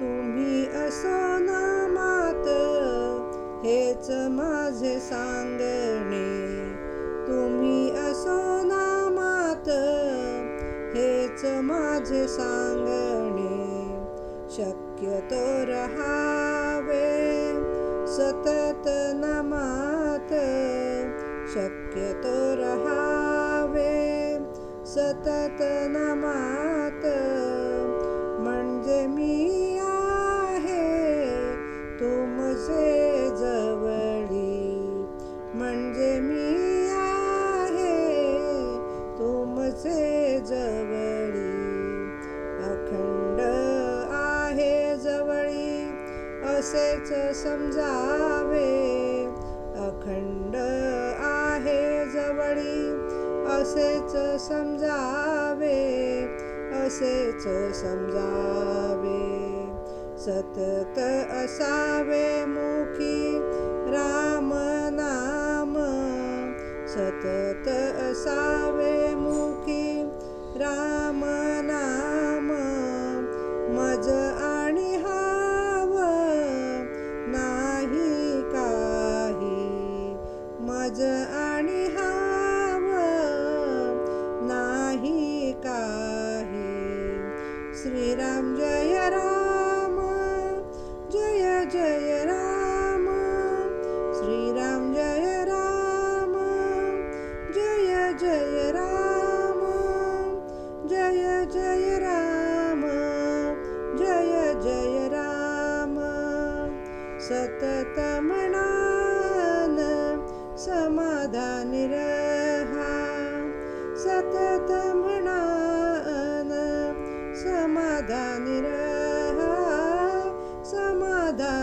तुम्ही असो ना मात हेच माझे सांगणे. तुम्ही असो ना मात हेच माझे सांगणे. शक्यतो रहावे सतत नमात शक्यतो रहावे सतत नमात. असेच समजावे अखंड आहे जवळी असेच समजावे असेच समजावे सतत असावे मुखी राम नाम। सतत असावे मुखी राम नाम। मज मज आणि हाव नाही काही. श्रीराम जय राम जय जय राम. श्रीराम जय राम जय जय राम. जय जय राम जय जय राम. सतत म्हणा ाधान सतत समाधान समाधान